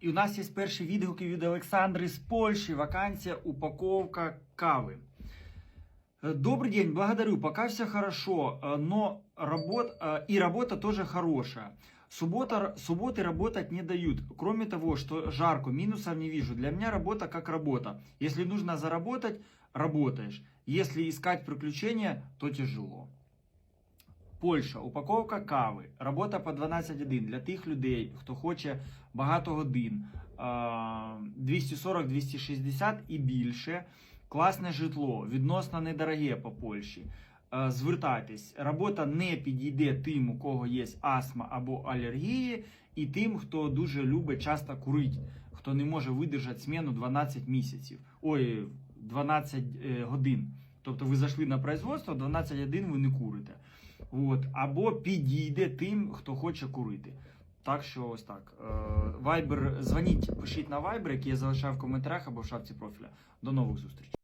І у нас є перші відгуки від Олександри з Польщі. Вакансія упаковка кави. Э, Добрый день, благодарю. Пока все хорошо, э, но работ, э, и работа тоже хорошая. Суббота, субботы работать не дают. Кроме того, что жарко, минусов не вижу. Для меня работа как работа. Если нужно заработать, работаешь. Если искать приключения, то тяжело. Польща, упаковка кави, робота по 12.1 для тих людей, хто хоче багато годин, 240-260 і більше. Класне житло, відносно недороге по Польщі. Звертайтесь, робота не підійде тим, у кого є астма або алергії, і тим, хто дуже любить часто курити, хто не може видержати зміну 12 місяців, ой, 12 е, годин. Тобто ви зайшли на производство, 12.1 ви не курите. От. Або підійде тим, хто хоче курити. Так що ось так. Вайбер, дзвоніть, пишіть на Viber, який я залишаю в коментарях або в шапці профіля. До нових зустрічей.